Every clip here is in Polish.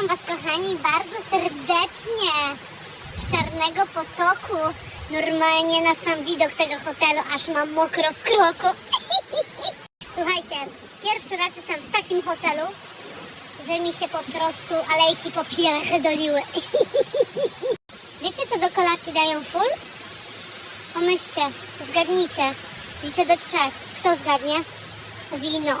Witam Was, kochani, bardzo serdecznie z Czarnego Potoku. Normalnie na sam widok tego hotelu, aż mam mokro w kroku. Słuchajcie, pierwszy raz jestem w takim hotelu, że mi się po prostu alejki po pierach doliły. Wiecie, co do kolacji dają full? Pomyślcie, zgadnijcie. Liczę do trzech. Kto zgadnie? Wino.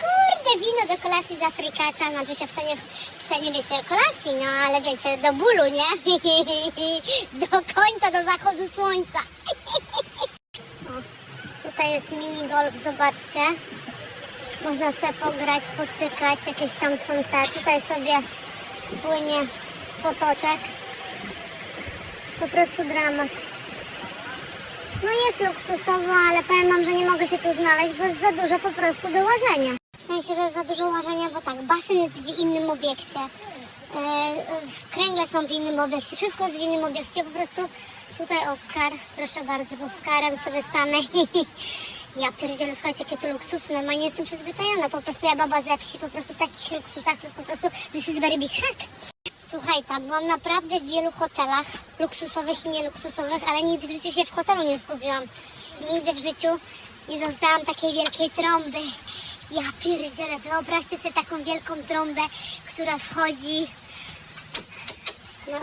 Kurde, wino do kolacji z Afrykacza. Znaczy się wcale, wcale nie wiecie kolacji, no ale wiecie, do bólu, nie? Do końca, do zachodu słońca. Tutaj jest mini golf, zobaczcie. Można sobie pograć, pocykać, jakieś tam są te. Tutaj sobie płynie potoczek. Po prostu dramat. No jest luksusowo, ale powiem wam, że nie mogę się tu znaleźć, bo jest za dużo po prostu do łażenia. W sensie, że za dużo łażenia, bo tak, basen jest w innym obiekcie. E, kręgle są w innym obiekcie, wszystko jest w innym obiekcie, po prostu tutaj Oskar, proszę bardzo, z Oskarem sobie stanę. Ja pierdzielę, słuchajcie, jakie tu luksusy, normalnie jestem przyzwyczajona, po prostu ja baba ze wsi, po prostu w takich luksusach to jest po prostu, this is very big shack. Słuchaj, tak, byłam naprawdę w wielu hotelach, luksusowych i nieluksusowych, ale nigdy w życiu się w hotelu nie zgubiłam. I nigdy w życiu nie dostałam takiej wielkiej trąby. Ja pierdzielę, wyobraźcie sobie taką wielką trąbę, która wchodzi... No,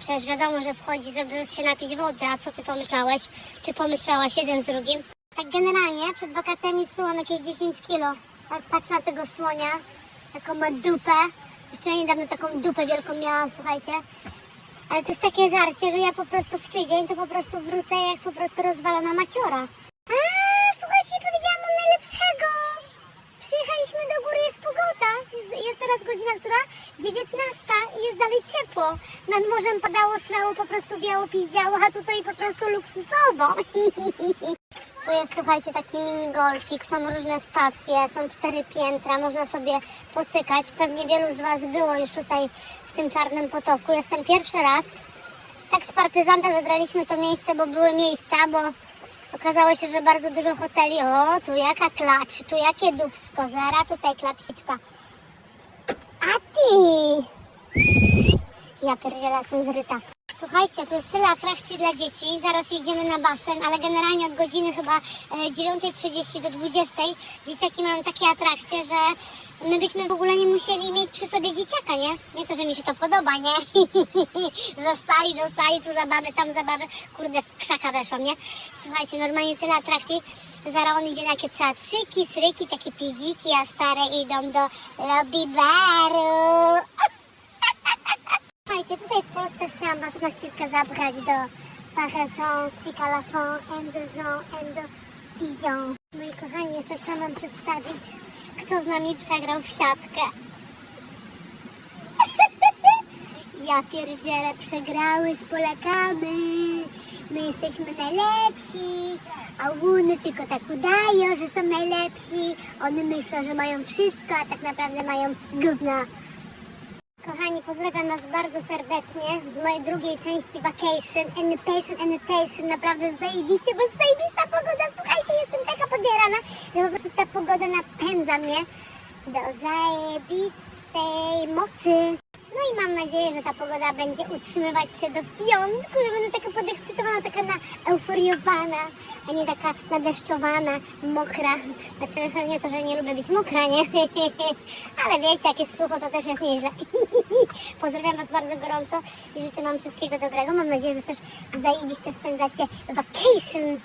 przecież wiadomo, że wchodzi, żeby się napić wody, a co ty pomyślałeś? Czy pomyślałaś jeden z drugim? Tak generalnie, przed wakacjami zsułam jakieś 10 kilo. Jak patrzę na tego słonia, taką ma dupę, jeszcze niedawno taką dupę wielką miałam, słuchajcie. Ale to jest takie żarcie, że ja po prostu w tydzień to po prostu wrócę jak po prostu rozwalona maciora. A, słuchajcie, powiedziałam mam najlepszego. Przyjechaliśmy do góry, jest pogoda. Jest, jest teraz godzina, która? 19 i jest Nad morzem padało, strało, po prostu wiało, piździało, a tutaj po prostu luksusowo. Tu jest, słuchajcie, taki mini golfik, są różne stacje, są cztery piętra, można sobie pocykać. Pewnie wielu z Was było już tutaj w tym czarnym potoku. Jestem pierwszy raz. Tak z partyzantem wybraliśmy to miejsce, bo były miejsca, bo okazało się, że bardzo dużo hoteli. O, tu jaka klacz, tu jakie dubsko, zara tutaj klapsiczka. A ty! Ja pierdziela jestem zryta. Słuchajcie, tu jest tyle atrakcji dla dzieci. Zaraz jedziemy na basen, ale generalnie od godziny chyba e, 9.30 do 20.00 dzieciaki mają takie atrakcje, że my byśmy w ogóle nie musieli mieć przy sobie dzieciaka, nie? Nie to, że mi się to podoba, nie? że stali do sali, tu zabawy, tam zabawy. Kurde, krzaka weszłam, nie? Słuchajcie, normalnie tyle atrakcji. Zaraz on idzie na takie teatrzyki, sryki, takie piździki, a stare idą do lobby baru. Słuchajcie, tutaj w Polsce chciałam Was na chwilkę zabrać do Parachon, Sticalafon, Endojon, Endo, Pigeon. Moi kochani, jeszcze chciałam Wam przedstawić, kto z nami przegrał w siatkę. ja pierdzielę, przegrały z Polakami. My jesteśmy najlepsi, a łuny tylko tak udają, że są najlepsi. One myślą, że mają wszystko, a tak naprawdę mają gówno. Kochani, pozdrawiam Was bardzo serdecznie z mojej drugiej części Vacation, Annotation, Annotation. Naprawdę zajebiście, bo jest zajebista pogoda. Słuchajcie, jestem taka podjarana, że po prostu ta pogoda napędza mnie do zajebistej mocy. No i mam nadzieję, że ta pogoda będzie utrzymywać się do piątku, że będę taka podekscytowana, taka naeuforiowana, a nie taka nadeszczowana, mokra. Znaczy, nie to, że nie lubię być mokra, nie? Ale wiecie, jak jest sucho, to też jest nieźle. Pozdrawiam Was bardzo gorąco i życzę Wam wszystkiego dobrego. Mam nadzieję, że też zajebiście spędzacie vacation